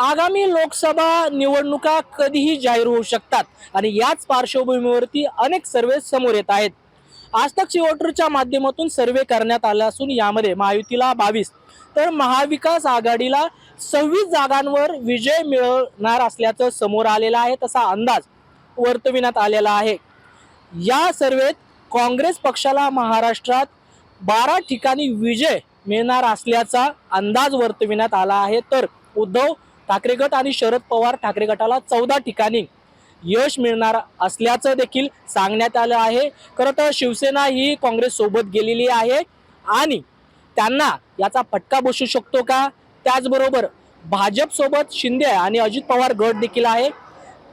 आगामी लोकसभा निवडणुका कधीही जाहीर होऊ शकतात आणि याच पार्श्वभूमीवरती अनेक सर्वे समोर येत आहेत. आज तक माध्यमातून सर्वे करण्यात आला असून यामध्ये महायुतीला बावीस तर महाविकास आघाडीला सव्वीस जागांवर विजय मिळवणार असल्याचं समोर आलेलं आहे तसा अंदाज वर्तविण्यात आलेला आहे. या सर्वेत काँग्रेस पक्षाला महाराष्ट्रात बारा ठिकाणी विजय मिळणार असल्याचा अंदाज वर्तविण्यात आला आहे. तर उद्धव ठाकरे गट आणि शरद पवार ठाकरे गटाला चौदा ठिकाणी यश मिळणार असल्याचं देखील सांगण्यात आलं आहे. खरं तर शिवसेना ही काँग्रेससोबत गेलेली आहे आणि त्यांना याचा फटका बसू शकतो का? त्याचबरोबर भाजपसोबत शिंदे आणि अजित पवार गट देखील आहे.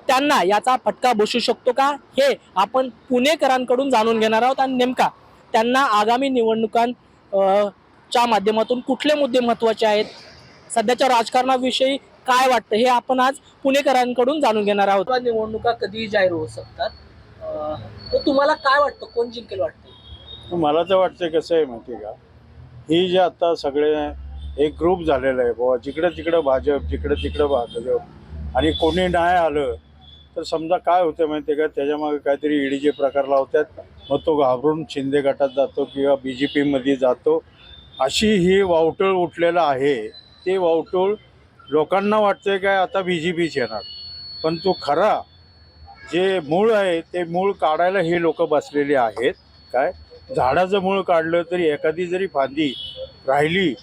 त्यांना याचा फटका बसू शकतो का? हे आपण पुणेकरांकडून जाणून घेणार आहोत आणि नेमका त्यांना आगामी निवडणुकां च्या माध्यमातून कुठले मुद्दे महत्त्वाचे आहेत? सध्याच्या राजकारणाविषयी काय वाटतं हे आपण आज पुणेकरांकडून जाणून घेणार आहोत. निवडणुका कधी जाहीर होऊ शकतात. तर तुम्हाला काय वाटतं? कोण जिंकेल वाटतं? मला तर वाटतं कसं आहे माहिती आहे का? ही जे आता सगळे एक ग्रुप झालेला आहे बाबा जिकडं तिकडं भाजप जिकडं तिकडं भाजप. आणि कोणी नाही आलं तर समजा काय होतं माहिती आहे का? त्याच्यामागे काहीतरी ईडीचे प्रकार लावतात. मग तो घाबरून शिंदे गटात जातो किंवा बी जे पीमध्ये जातो. अशी ही वावटळ उठलेलं आहे. ते वावटूळ लोकांना वाटतंय काय आता बी जे पीच येणार. पण तो खरा जे मूळ आहे ते मूळ काढायला हे लोक बसलेले आहेत. काय? झाडाचं मूळ काढलं तरी एखादी जरी फांदी राहिली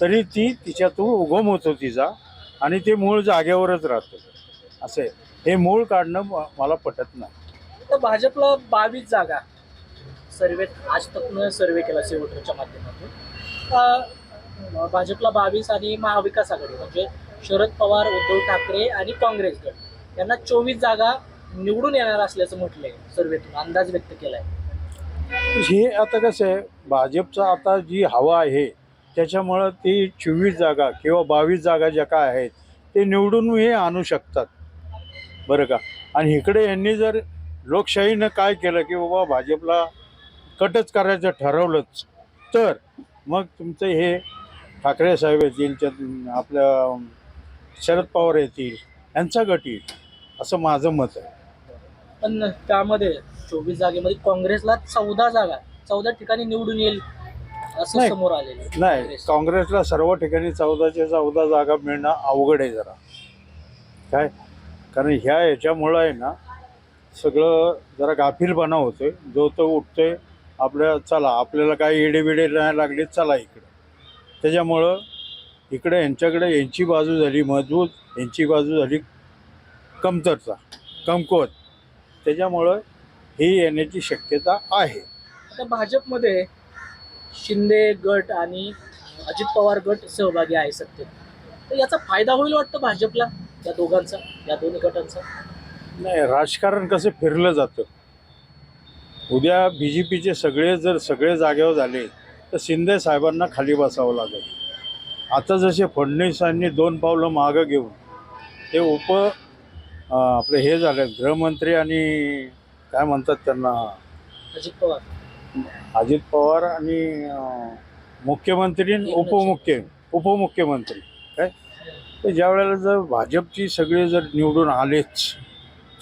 तरी ती तिच्यातून उगम होतो तिचा आणि ते मूळ जागेवरच राहतं. असे हे मूळ काढणं म- मला पटत नाही. तर भाजपला बावीस जागा. सर्वे आज तक सर्वे केला शेवटच्या माध्यमातून. भाजपला बावीस आणि महाविकास आघाडी म्हणजे शरद पवार उद्धव ठाकरे आणि काँग्रेस गट. यांना चोवीस जागा निवडून येणार असल्याचं म्हटलंय सर्वेतून अंदाज व्यक्त केलाय. हे आता कसं आहे भाजपचं आता जी हवा आहे त्याच्यामुळं ती चोवीस जागा किंवा बावीस जागा ज्या काय आहेत ते निवडून हे आणू शकतात. बरं का? आणि इकडे यांनी जर लोकशाहीनं काय केलं की बाबा भाजपला कटच करायचं ठरवलंच तर मग तुमचं हे ठाकरे साहेब येतील आपल्या शरद पवार येतील यांचा गट येईल असं माझं मत आहे पण त्यामध्ये चोवीस जागेमध्ये काँग्रेसला चौदा जागा चौदा ठिकाणी निवडून येईल असं. समोर आलेलं. नाही काँग्रेस. काँग्रेसला सर्व ठिकाणी चौदाच्या चौदा जागा मिळणं अवघड आहे जरा काय कारण ह्या ह्याच्यामुळं आहे ना सगळं जरा गाफीलपणा होतोय जो तो उठतोय आपल्या चला आपल्याला काही इडेबिडे नाही लागले चला इकडं त्याच्यामुळं इकडे यांच्याकडे यांची बाजू झाली मजबूत यांची बाजू झाली कमतरता कमकुवत. त्याच्यामुळं ही येण्याची शक्यता आहे. आता भाजपमध्ये शिंदे गट आणि अजित पवार गट सहभागी आहे सत्तेत. तर याचा फायदा होईल वाटतं भाजपला या दोघांचा या दोन्ही गटांचा? नाही राजकारण कसं फिरलं जातं? उद्या बी जे पीचे सगळे जर सगळे जागेवर झाले तर शिंदे साहेबांना खाली बसावं लागेल. आता जसे फडणवीसांनी दोन पावलं मागं घेऊन ते उप आपले हे झाले गृहमंत्री आणि काय म्हणतात त्यांना? अजित पवार. अजित पवार आणि मुख्यमंत्री उपमुख्य उपमुख्यमंत्री. काय? तर ज्या वेळेला जर भाजपची सगळे जर निवडून आलेच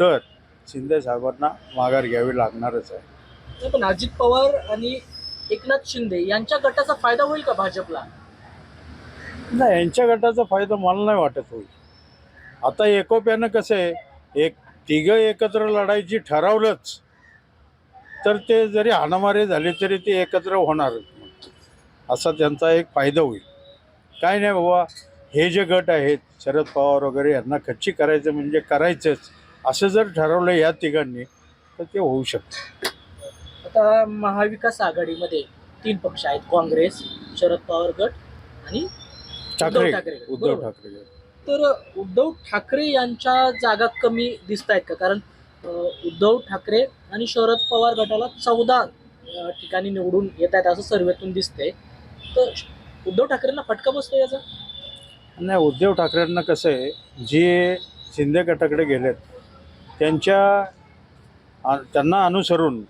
तर शिंदे साहेबांना माघार घ्यावी लागणारच आहे. पण अजित पवार आणि एकनाथ शिंदे यांच्या गटाचा फायदा होईल का भाजपला? नाही यांच्या गटाचा फायदा मला नाही वाटत होईल. आता एकोप्यानं कसं आहे एक तिघं एकत्र लढायची ठरवलंच तर ते जरी हाणामारे झाले तरी ते एकत्र होणार. असा त्यांचा एक फायदा होईल. काय नाही बाबा हे जे गट आहेत शरद पवार वगैरे यांना खच्ची करायचं म्हणजे करायचंच. असं जर ठरवलं या तिघांनी तर ते होऊ शकतं. आता महाविकास आघाडीमध्ये तीन पक्ष आहेत काँग्रेस शरद पवार गट आणि ठाकरे. उद्धव. ठाकरे. तर उद्धव ठाकरे यांच्या जागा कमी दिसत आहेत का कारण उद्धव ठाकरे आणि शरद पवार गटाला चौदा ठिकाणी निवडून येत आहेत असं सर्वेतून दिसतंय तर उद्धव ठाकरेंना फटका बसतो याचा नाही उद्धव ठाकरेंना कसं आहे जे शिंदे गटाकडे गेलेत त्यांच्या त्यांना अनुसरून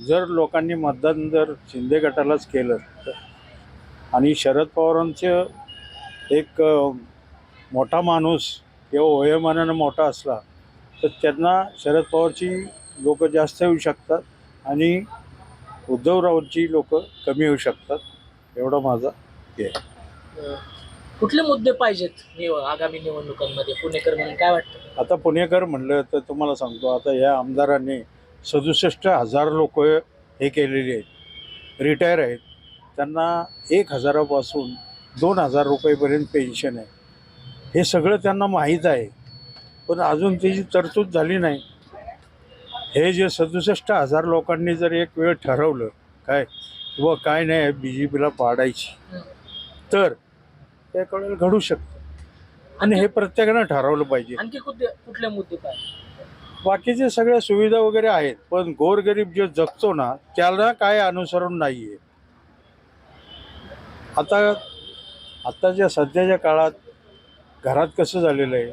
जर लोकांनी मतदान जर शिंदे गटालाच केलं तर आणि शरद पवारांचं एक मोठा माणूस किंवा वयोमानानं मोठा असला तर त्यांना शरद पवारची लोक जास्त येऊ शकतात आणि उद्धवरावची लोक कमी येऊ शकतात. एवढा माझा हे आहे. कुठले मुद्दे पाहिजेत निव आगामी निवडणुकांमध्ये? पुणेकर म्हणून काय वाटतं? आता पुणेकर म्हणलं तर तुम्हाला सांगतो आता या आमदारांनी सदुसष्ट हजार लोक हे केलेले आहेत. रिटायर आहेत. त्यांना एक हजारापासून दोन हजार रुपयेपर्यंत पेन्शन आहे. हे सगळं त्यांना माहीत आहे. पण अजून त्याची तरतूद झाली नाही. हे जे सदुसष्ट हजार लोकांनी जर एक वेळ ठरवलं काय? किंवा काय नाही बी जे पीला पाडायची. तर त्याकडे घडू शकतं. आणि हे प्रत्येकानं ठरवलं पाहिजे. आणखी कुठले कुठले मुद्दे पाहिजे बाकीचे सगळ्या सुविधा वगैरे आहेत पण गोरगरीब जे जगतो ना त्याला काय अनुसरण नाही आहे आता आत्ताच्या सध्याच्या काळात घरात कसं झालेलं आहे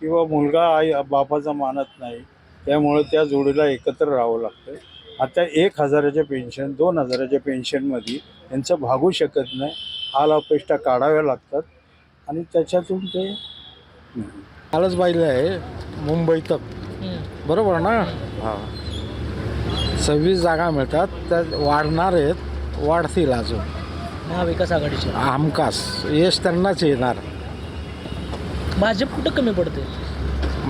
किंवा मुलगा आई बापाचा मानत नाही त्यामुळे त्या जोडीला एकत्र राहावं लागतं आता एक हजाराच्या पेन्शन दोन हजाराच्या पेन्शनमध्ये यांचं भागू शकत नाही हाल अपेष्टा काढाव्या लागतात. आणि त्याच्यातून ते कालच पाहिलं आहे मुंबई तक. बरोबर ना? हां. सव्वीस जागा मिळतात त्यात वाढणार आहेत वाढतील अजून. महाविकास आघाडीचे. हमखास यश त्यांनाच येणार. भाजप कुठं कमी पडते?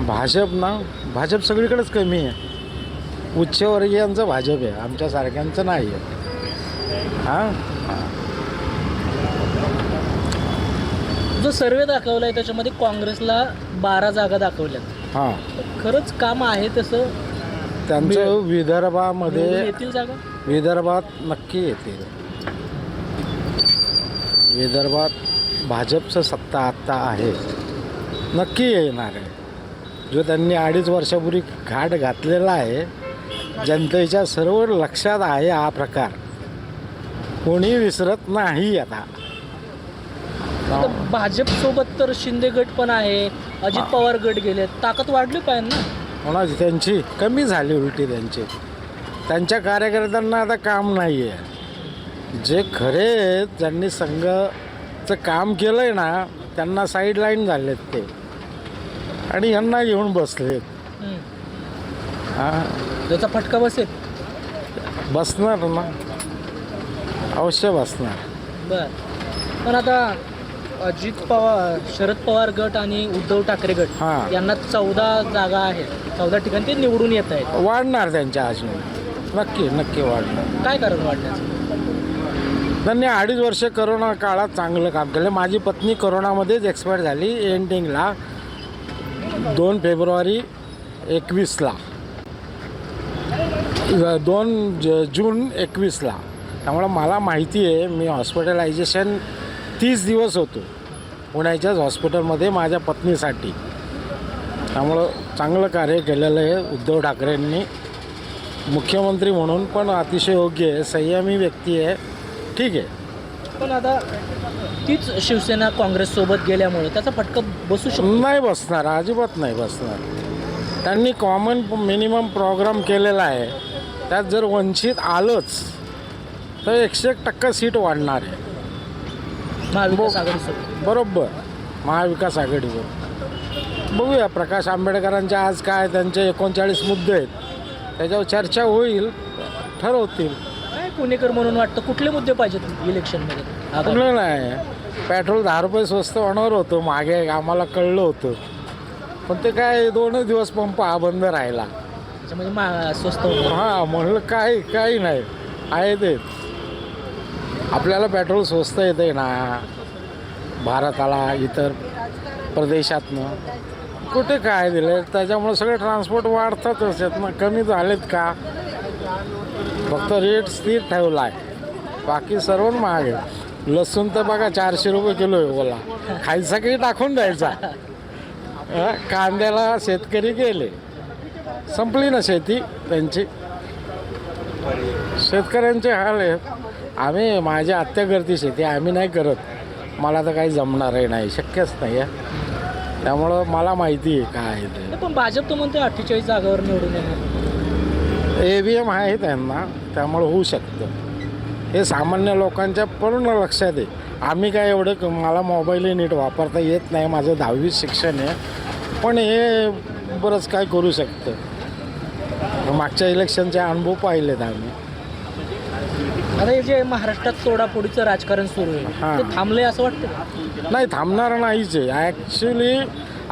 भाजप ना? भाजप सगळीकडेच कमी आहे. उच्चवर्गीयांचं भाजप आहे आमच्यासारख्यांचं नाही आहे. हां? जो सर्वे दाखवलाय त्याच्यामध्ये काँग्रेसला बारा जागा दाखवल्यात. हां. खरंच काम आहे तसं. त्यांचं निवडून विदर्भामध्ये येतील जागा? विदर्भात नक्की येतील. विदर्भात भाजपचं सत्ता आत्ता आहे. नक्की येणार आहे. जो त्यांनी अडीच वर्षापूर्वी घाट घातलेला आहे जनतेच्या सर्व लक्षात आहे हा प्रकार. कोणी विसरत नाही आता. आता भाजप सोबत तर शिंदे गट पण आहे अजित पवार गट गेले ताकद वाढली पाहिजे ना? कोणाची त्यांची कमी झाली उलटी त्यांची. त्यांच्या कार्यकर्त्यांना आता काम नाही आहे जे खरे ज्यांनी संघचं काम केलं आहे ना त्यांना साईडलाईन झालेत ते. आणि यांना घेऊन बसलेत. हम्म. हां. त्याचा फटका बसेल. बसणार ना. अवश्य बसणार. बर. पण आता अजित पवार शरद पवार गट आणि उद्धव ठाकरे गट हां. यांना चौदा जागा आहेत. चौदा ठिकाणी ते निवडून येत आहेत. वाढणार त्यांच्या अजून. नक्की नक्की वाढणार. काय कारण वाढण्याचं? त्यांनी अडीच वर्ष करोना काळात चांगलं काम केलं. माझी पत्नी करोनामध्येच एक्सपायर झाली एंडिंगला दोन फेब्रुवारी एकवीसला. दोन ज जून एकवीसला. त्यामुळं मला माहिती आहे मी हॉस्पिटलायझेशन तीस दिवस होतो पुण्याच्याच हॉस्पिटलमध्ये माझ्या पत्नीसाठी. त्यामुळं चांगलं कार्य केलेलं आहे उद्धव ठाकरेंनी. मुख्यमंत्री म्हणून पण अतिशय योग्य आहे संयमी व्यक्ती आहे. ठीक आहे. पण आता तीच शिवसेना काँग्रेस सोबत गेल्यामुळे त्याचा फटका बसू शकतो. नाही बसणार अजिबात नाही बसणार. त्यांनी कॉमन मिनिमम प्रोग्राम केलेला आहे. त्यात जर वंचित आलंच तर एकशे एक टक्का सीट वाढणार आहे. महाविकास आघाडी सोबत. बरोबर. महाविकास आघाडीवर. बघूया प्रकाश आंबेडकरांचे आज काय त्यांचे एकोणचाळीस मुद्दे आहेत. त्याच्यावर चर्चा होईल ठरवतील. काय पुणेकर म्हणून वाटतं? कुठले मुद्दे पाहिजेत इलेक्शनमध्ये? कुठलं नाही. पेट्रोल दहा रुपये स्वस्त होणार होतं. मागे आम्हाला कळलं होतं. पण ते काय दोनच दिवस पंप हा बंद राहिला. त्याच्यामध्ये मा- स्वस्त होणार. हां म्हणलं काय काही नाही. आहे ते. आपल्याला पेट्रोल स्वस्त येते ना. भारताला इतर प्रदेशातनं. कुठे काय दिलं त्याच्यामुळे सगळे ट्रान्सपोर्ट वाढतातच. आहेत ना कमी झालेत का? फक्त रेट स्थिर ठेवला आहे बाकी सर्व महाग आहे. लसूण तर बघा चारशे रुपये किलो आहे बोला. खायचा काही टाकून द्यायचा? हा, कांद्याला शेतकरी गेले. संपली ना शेती त्यांची. शेतकऱ्यांचे हाल आहेत. आम्ही माझ्या आत्या करते शेती आम्ही नाही करत. मला तर काही जमणारही नाही शक्यच नाही आहे त्यामुळं मला माहिती आहे काय आहे ते. पण भाजप तर म्हणते अठ्ठेचाळीस जागावर निवडून येणार. ए व्ही एम आहे त्यांना त्यामुळं होऊ शकतं. हे सामान्य लोकांच्या पूर्ण लक्षात आहे. आम्ही काय एवढं क- मला मोबाईलही नीट वापरता येत नाही माझं दहावीत शिक्षण आहे. पण हे बरंच काय करू शकतं. मागच्या इलेक्शनचे अनुभव पाहिलेत आम्ही. आता हे जे महाराष्ट्रात तोडाफोडीचं राजकारण सुरू आहे हां. ते थांबलंय असं वाटतं? नाही थांबणार नाहीच आहे. ॲक्च्युली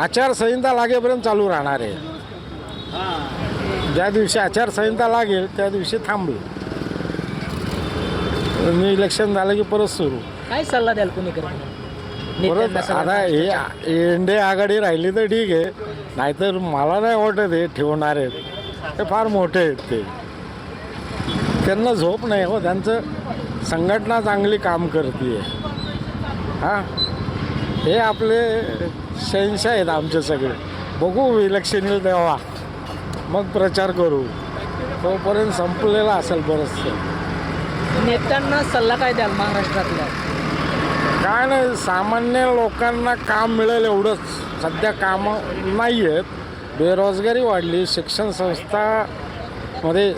आचारसंहिता लागेपर्यंत चालू राहणार आहे. ज्या दिवशी आचारसंहिता लागेल त्या दिवशी थांबलं. मी इलेक्शन झालं की परत सुरू. काय सल्ला द्याल पुणेकर परत आता हे एनडे आघाडी राहिली तर ठीक आहे. नाहीतर मला नाही वाटत हे ठेवणार आहेत. ते फार मोठे आहेत ते. त्यांना झोप नाही हो त्यांचं संघटना चांगली काम करते हां? हे आपले शहनशाह आहेत आमचे सगळे. बघू इलेक्शन येईल तेव्हा. मग प्रचार करू. तोपर्यंत संपलेला असेल बरंचसं नेत्यांना सल्ला काय द्याल महाराष्ट्रातल्या? काय नाही सामान्य लोकांना काम मिळेल एवढंच. सध्या कामं नाही आहेत बेरोजगारी वाढली. शिक्षण संस्थामध्ये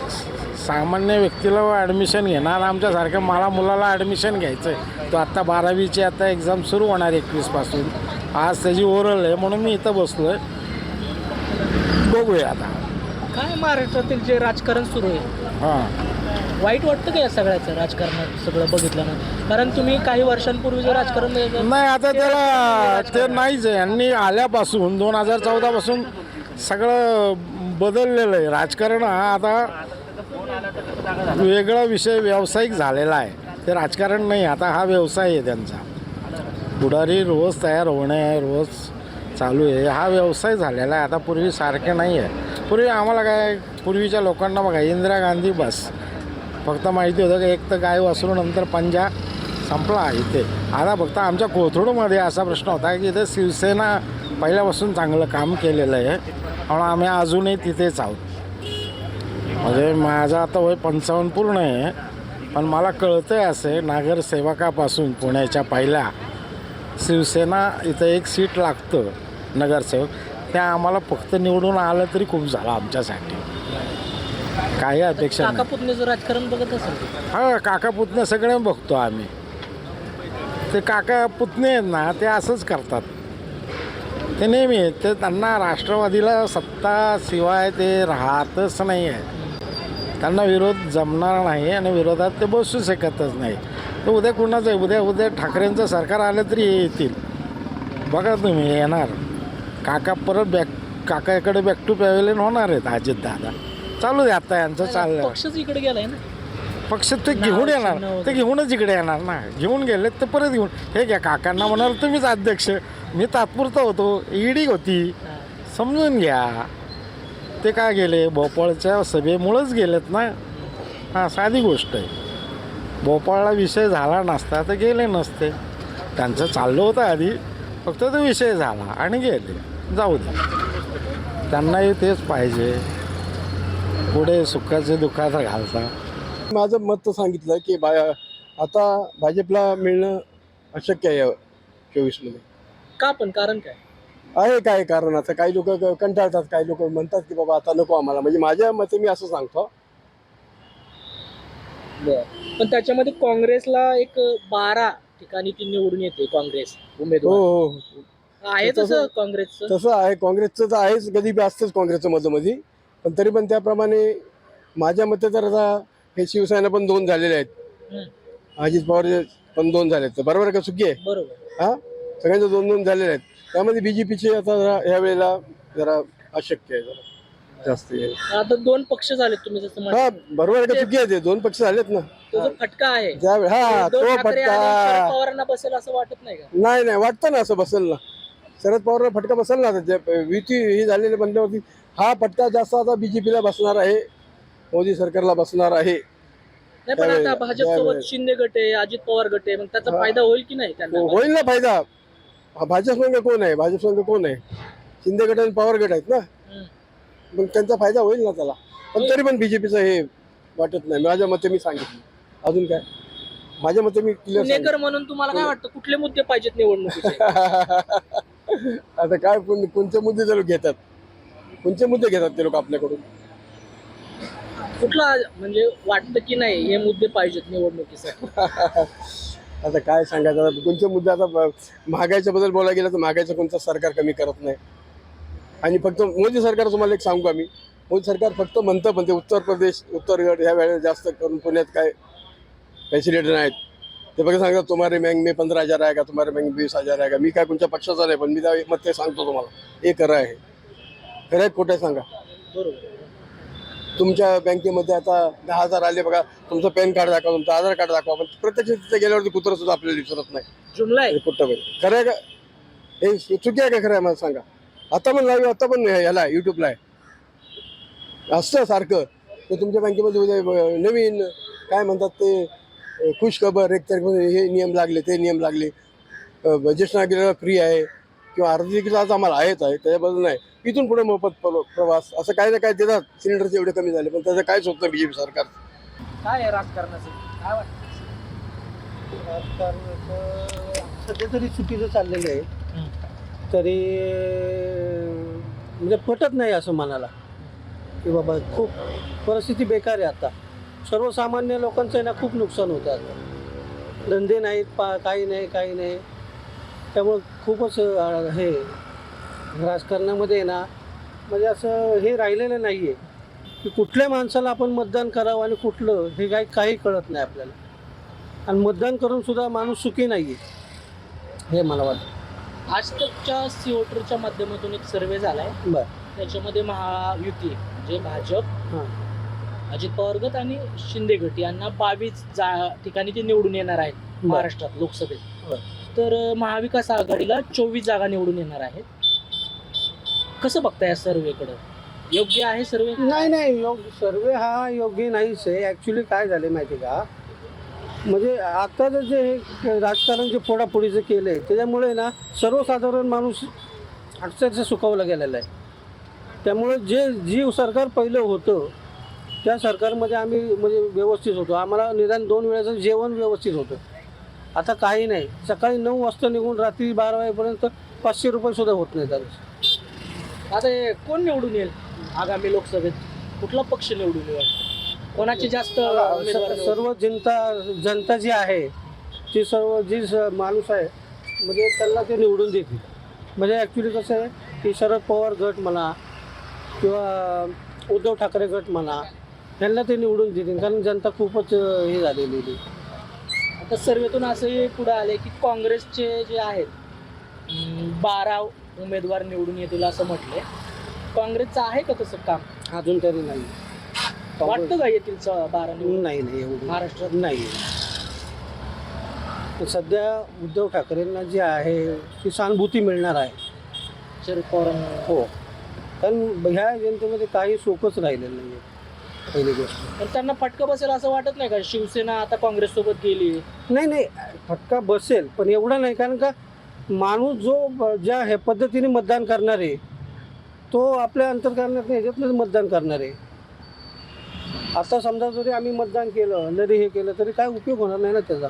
सामान्य व्यक्तीला ॲडमिशन घेणार आमच्यासारख्या मला मुलाला ॲडमिशन घ्यायचं आहे तो आत्ता बारावीची आता एक्झाम सुरू होणार एकवीसपासून आज त्याची ओरल आहे म्हणून मी इथं बसलो आहे बघूया आता. काय महाराष्ट्रातील जे राजकारण सुरू आहे? हां. वाईट वाटतं का या सगळ्याचं राजकारणात सगळं बघितलं ना? कारण तुम्ही काही वर्षांपूर्वी जे राजकारण नाही आता त्याला ते नाहीच आहे. यांनी आल्यापासून दोन हजार चौदापासून सगळं बदललेलं आहे. राजकारण हा आता वेगळा विषय व्यावसायिक झालेला आहे. ते राजकारण नाही आता हा व्यवसाय आहे त्यांचा. पुढारी रोज तयार होणे रोज चालू आहे. हा व्यवसाय झालेला आहे. आता पूर्वी सारखे नाही आहे. पूर्वी आम्हाला काय पूर्वीच्या लोकांना बघा इंदिरा गांधी बस. फक्त माहिती होतं की एक तर गाय वासरू नंतर पंजा संपला इथे. आता फक्त आमच्या कोथरूडमध्ये असा प्रश्न होता की इथे शिवसेना पहिल्यापासून चांगलं काम केलेलं आहे. म्हणून आम्ही अजूनही तिथेच आहोत. म्हणजे माझं आता वय पंचावन्न पूर्ण आहे पण मला कळतं आहे असे नगरसेवकापासून पुण्याच्या पहिल्या शिवसेना इथं एक सीट लागतं नगरसेवक. त्या आम्हाला फक्त निवडून आलं तरी खूप झालं आमच्यासाठी. काही अपेक्षा काका नाही. पुतण्याचं राजकारण बघत असेल ते. हा काका पुतणे सगळे बघतो आम्ही. ते काका पुतणे आहेत ना ते असंच करतात. ते नेहमी आहेत. ते त्यांना राष्ट्रवादीला सत्ता शिवाय ते राहतच नाही आहे त्यांना विरोध जमणार नाही आणि विरोधात ते बसू शकतच नाही. तर उद्या कुणाचं आहे? उद्या उद्या ठाकरेंचं सरकार आलं तरी हे येतील. बघा तुम्ही येणार. काका परत बॅक काकाकडे बॅक टू पॅव्हलियन होणार आहेत अजित दादा चालू दे आता यांचं चाललं. पक्षच इकडे गेलाय ना? पक्ष ते घेऊन येणार. ते घेऊनच इकडे येणार ना. घेऊन गेले तर परत घेऊन. हे घ्या काकांना म्हणाल तुम्हीच अध्यक्ष. मी तात्पुरता होतो. ईडी होती. समजून घ्या. ते का गेले? भोपाळच्या सभेमुळंच गेलेत ना? हां साधी गोष्ट आहे. भोपाळला विषय झाला नसता तर गेले नसते. त्यांचं चाललं होतं आधी फक्त तो विषय झाला आणि गेले. जाऊ दे. त्यांनाही तेच पाहिजे. पुढे सुखाचे दुःखात घालता. माझं मत तर सांगितलं की बा आता भाजपला मिळणं अशक्य आहे चोवीसमध्ये. का पण? कारण काय? आहे काय कारण आता काही लोक कंटाळतात काही लोक म्हणतात की बाबा आता नको आम्हाला. म्हणजे माझ्या मते मी असं सांगतो. पण त्याच्यामध्ये काँग्रेसला एक बारा ठिकाणी ती निवडून येते काँग्रेस हो उमेदवार. हो हो. आहे तसं तसं- काँग्रेसचं? तसं आहे. काँग्रेसचं तर आहेच. कधी बी असतंच काँग्रेसचं मधोमधी. पण तरी पण त्याप्रमाणे माझ्या मते तर आता हे शिवसेना पण दोन झालेले आहेत. अजित पवार पण दोन झालेत. तर बरोबर आहे का? चुकी आहे? बरोबर. हा? सगळ्यांचे दोन दोन झालेले आहेत. त्यामध्ये बीजेपीचे आता जरा ह्या वेळेला जरा अशक्य आहे जरा. जास्त आहे. आता दोन पक्ष झाले तुम्ही जसं हा बरोबर आहे का? चुकी आहे ते. दोन पक्ष झालेत ना. तो जो फटका आहे. त्यावेळी हा उद्धव तो ठाकरे आणि शरद फटका पवारांना बसेल असं वाटत नाही का? नाही नाही वाटतं ना असं बसेल ना. शरद पवारला फटका बसेल ना आता. जे युती ही झालेली म्हणल्यावरती हा फटका जास्त आता बीजेपीला बसणार आहे. मोदी सरकारला बसणार आहे. नाही पण त्यावेळी- आता भाजप सोबत त्यावेळी. शिंदे गट आहे अजित पवार गट आहे. मग त्याचा. फायदा होईल की नाही त्यांना? होईल ना फायदा. भाजप संघ कोण आहे? भाजप संघ कोण आहे? शिंदे गट आणि पवार गट आहेत ना. मग त्यांचा फायदा होईल ना त्याला? पण तरी पण बीजेपीचं हे वाटत नाही. माझ्या मते मी सांगितलं. अजून काय? माझ्या मते मी क्लिअर पुणेकर म्हणून तुम्हाला काय वाटतं? कुठले मुद्दे पाहिजेत निवडणुकीचे? आता काय कोण- कोणते मुद्दे ते लोक घेतात? कोणते मुद्दे घेतात ते लोक आपल्याकडून? कुठला म्हणजे वाटतं की नाही हे मुद्दे पाहिजेत निवडणुकीसाठी? आता काय सांगायचं? आता कोणते मुद्दे आता महागाईच्याबद्दल महागाईच्या बद्दल बोलायला गेलं तर महागाईचं कोणतं सरकार कमी करत नाही. आणि फक्त मोदी सरकार तुम्हाला एक सांगू आम्ही मोदी सरकार फक्त म्हणतं पण ते उत्तर प्रदेश उत्तरगड ह्या वेळेला जास्त करून पुण्यात काय फॅसिलिटी नाहीत. ते फक्त सांगतात तुम्हारे मॅंग मी पंधरा हजार आहे का तुम्हारे मँग वीस हजार आहे का मी काय कोणत्या पक्षाचा नाही पण मी त्या मत ते सांगतो तुम्हाला. हे खरं आहे. खरं आहे खोटं सांगा. बरोबर. तुमच्या बँकेमध्ये आता दहा हजार आले बघा. तुमचं पॅन कार्ड दाखवा तुमचं आधार कार्ड दाखवा. पण प्रत्यक्ष तिथे गेल्यावरती कुत्रं सुद्धा आपल्याला विचारत नाही. जुमला आहे कुठं खरं आहे का? हे चुकी आहे का खरं आहे? मला सांगा. आता पण लाईव्ह आता पण ह्याला युट्यूबला आहे. असतं सारखं. ते तुमच्या बँकेमध्ये उद्या नवीन काय म्हणतात ते खुश खबर एक तारखेमध्ये हे नियम लागले ते नियम लागले. ज्येष्ठ नागरिकाला फ्री आहे. किंवा अर्धी तिकीट आज आम्हाला आहेच आहे त्याच्याबद्दल नाही. इथून पुढे मोफत प्र- प्रवास असं काय ना काय देतात. सिलेंडरचे एवढे कमी झाले पण त्याचं काहीच होत नाही बीजेपी सरकार. काय आहे राजकारणाचं? काय वाटतं? राजकारणाचं सध्या तरी चुकीचं चाललेलं आहे. तरी म्हणजे पटत नाही असं म्हणाला की बाबा खूप परिस्थिती बेकार आहे आता. सर्वसामान्य लोकांचं ना खूप नुकसान होतं आता. धंदे नाहीत पा काही नाही काही नाही. त्यामुळं खूपच अं, हे राजकारणामध्ये आहे ना म्हणजे असं हे राहिलेलं नाही आहे की कुठल्या माणसाला आपण मतदान करावं आणि कुठलं हे काही काही कळत नाही आपल्याला. आणि मतदान करून सुद्धा माणूस सुखी नाही आहे हे मला वाटतं. आज तकच्या सिओटरच्या माध्यमातून एक सर्वे झालाय. बर. त्याच्यामध्ये महायुती म्हणजे भाजप हां. अजित पवार गट आणि शिंदे गट यांना बावीस जा ठिकाणी ते निवडून येणार आहेत. महाराष्ट्रात लोकसभेत. बर. तर महाविकास आघाडीला चोवीस जागा निवडून येणार आहेत. कसं बघताय या सर्वेकडं? योग्य आहे सर्वे? नाही नाही योग सर्वे हा योग्य नाहीच आहे. ॲक्च्युली काय झाले माहिती आहे का? म्हणजे आत्ताचं जे हे राजकारण जे फोडाफोडीचं केलं आहे त्याच्यामुळे ना सर्वसाधारण माणूस अक्षरशः सुखावला गेलेला आहे. त्यामुळे जे जी सरकार पहिलं होतं त्या सरकारमध्ये आम्ही म्हणजे व्यवस्थित होतो. आम्हाला निदान दोन वेळेचं जेवण व्यवस्थित होतं. आता काही नाही. सकाळी नऊ वाजता निघून रात्री बारा वाजेपर्यंत पाचशे रुपयेसुद्धा होत नाही त्यावेळेस आता हे कोण निवडून येईल आगामी लोकसभेत? कुठला पक्ष निवडून येईल? कोणाचे जास्त उमेदवार सर्व जनता जनता जी आहे ती सर्व जी स- माणूस आहे म्हणजे त्यांना ते निवडून देतील. म्हणजे ॲक्च्युली कसं आहे की शरद पवार गट म्हणा किंवा उद्धव ठाकरे गट म्हणा त्यांना ते निवडून देतील. कारण जनता खूपच अं, हे झालेली आहे. आता सर्वेतून असंही पुढे आले की काँग्रेसचे जे आहेत बारा उमेदवार निवडून येतील असं म्हटलंय. काँग्रेसचं आहे का तसं काम? अजून तरी नाही. वाटतं का येतील बारा निवडून? नाही नाही एवढं महाराष्ट्रात? नाही. सध्या उद्धव ठाकरेंना जी आहे ती सहानुभूती मिळणार आहे. शरद पवारांना. हो. कारण ह्या जनतेमध्ये काही सुखच राहिलेलं नाही आहे पहिली गोष्ट. तर त्यांना फटका बसेल असं वाटत नाही का? शिवसेना आता काँग्रेस सोबत गेली. नाही नाही फटका बसेल पण एवढा नाही. कारण का माणूस जो ज्या हे पद्धतीने मतदान करणार आहे तो आपल्या अंतर्करणात ह्याच्यातनंच मतदान करणार आहे. आता समजा जरी आम्ही मतदान केलं जरी हे केलं तरी काय उपयोग होणार नाही ना त्याचा?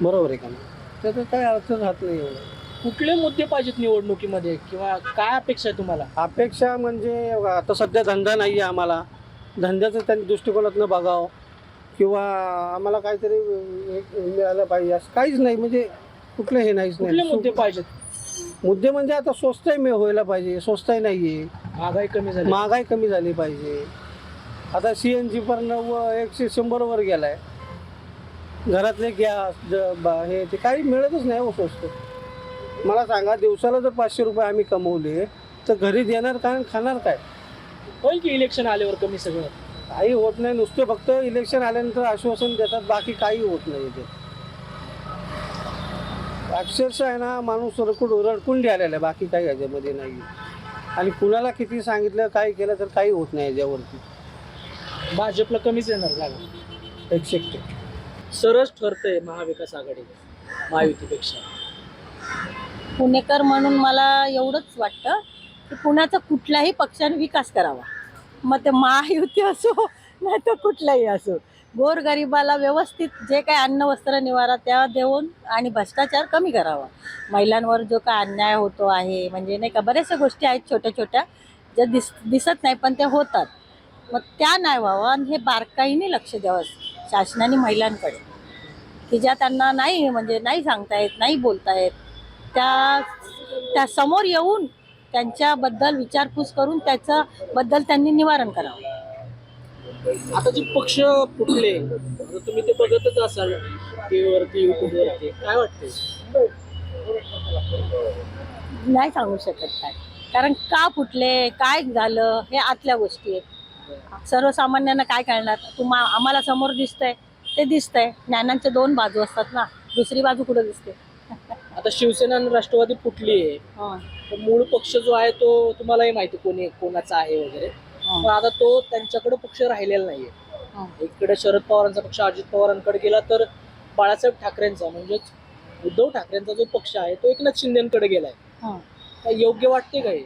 बरोबर आहे का नाही? त्याचा काय अर्थ राहत नाही एवढं. कुठले मुद्दे पाहिजेत निवडणुकीमध्ये? किंवा काय अपेक्षा आहे तुम्हाला? अपेक्षा म्हणजे आता सध्या धंदा नाही आहे आम्हाला. धंद्याचं त्यांनी दृष्टिकोनातनं बघावं. किंवा आम्हाला काहीतरी मिळालं पाहिजे असं काहीच नाही. म्हणजे कुठलं हे नाहीच कुठले नाही मुद्दे पाहिजेत? मुद्दे म्हणजे आता स्वस्तही मी व्हायला पाहिजे. स्वस्तही नाही आहे महागाई कमी झाली. महागाई कमी झाली पाहिजे. आता सी एन जी पण एकशे शंभरवर गेला आहे घरातले गॅस हे ते काही मिळतच नाही हो स्वस्त. मला सांगा दिवसाला जर पाचशे रुपये आम्ही कमवले तर घरी देणार काय आणि खाणार काय? होईल की इलेक्शन आल्यावर कमी सगळं? काही होत नाही नुसते फक्त इलेक्शन आल्यानंतर आश्वासन देतात बाकी काही होत नाही ते अक्षरशः आहे ना माणूस रडकून रडकून द्यायला आहे बाकी काही याच्यामध्ये नाही. आणि कुणाला किती सांगितलं काय केलं तर काही होत नाही याच्यावरती. भाजपला कमीच येणार जागा. एक्सेप्ट सरस ठरतंय महाविकास आघाडी. महायुतीपेक्षा. पुणेकर म्हणून मला एवढंच वाटतं. की पुण्याचा कुठल्याही पक्षाने विकास करावा. मग ते महायुती असो नाही तर कुठलाही असो. गोरगरिबाला व्यवस्थित जे काय अन्न वस्त्र निवारा त्या देऊन आणि भ्रष्टाचार कमी करावा. महिलांवर जो काय अन्याय होतो आहे म्हणजे नाही का बऱ्याचशा गोष्टी आहेत छोट्या छोट्या ज्या दिस दिसत नाही पण त्या होतात. मग त्या नाही व्हावं आणि हे बारकाईने लक्ष द्यावं शासनाने महिलांकडे. की ज्या त्यांना नाही म्हणजे नाही सांगतायत नाही बोलतायत त्या त्या समोर येऊन त्यांच्याबद्दल विचारपूस करून त्याचं बद्दल त्यांनी निवारण करावं. आता जे पक्ष फुटले तुम्ही ते बघतच असाल टीव्ही वरती युट्यूब वरती काय वाटते नाही सांगू शकत काय. कारण का फुटले काय झालं हे आतल्या गोष्टी आहेत. सर्वसामान्यांना काय कळणार तुम्हा आम्हाला समोर दिसतंय ते दिसतंय. ज्ञानांच्या दोन बाजू असतात ना दुसरी बाजू कुठं दिसते? आता शिवसेना आणि राष्ट्रवादी फुटली आहे हं, तर मूळ पक्ष जो आहे तो तुम्हालाही माहिती कोणी कोणाचा आहे वगैरे पण आता तो त्यांच्याकडे पक्ष राहिलेला नाहीये. इकडे शरद पवारांचा पक्ष अजित पवारांकडे गेला तर बाळासाहेब ठाकरेंचा म्हणजेच उद्धव ठाकरेंचा जो पक्ष आहे तो एकनाथ शिंदेकडे गेलाय हं. काय योग्य वाटते का हे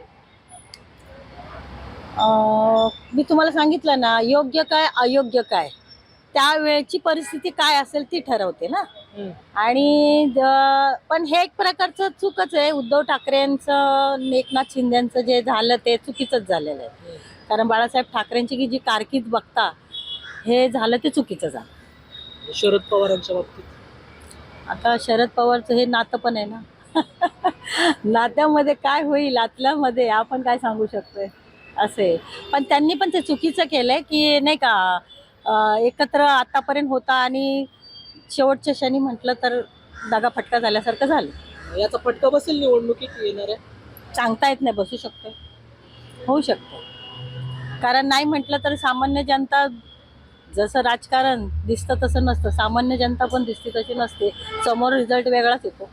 मी तुम्हाला सांगितलं ना योग्य काय अयोग्य काय त्यावेळची परिस्थिती काय असेल ती ठरवते ना. आणि पण हे एक प्रकारचं चूकच आहे. उद्धव ठाकरेंचं एकनाथ शिंदेचं जे झालं ते चुकीचंच झालेलं आहे. कारण बाळासाहेब ठाकरेंची की जी कारकीर्द बघता हे झालं ते चुकीचं झालं शरद पवारांच्या बाबतीत? आता शरद पवारचं हे नातं पण आहे ना. नात्यामध्ये काय होईल आतल्यामध्ये आपण काय सांगू शकतोय? असे पण त्यांनी पण ते चुकीचं केलंय की नाही का एकत्र आतापर्यंत होता आणि शेवटच्या क्षणी म्हटलं तर दगा फटका झाल्यासारखं झालं. याचा फटका बसेल निवडणुकीत येणार आहे सांगता येत नाही बसू शकतो होऊ शकतं कारण नाही म्हटलं तर सामान्य जनता जसं राजकारण दिसतं तसं नसतं. सामान्य जनता पण दिसते तशी नसते. समोर रिझल्ट वेगळाच येतो.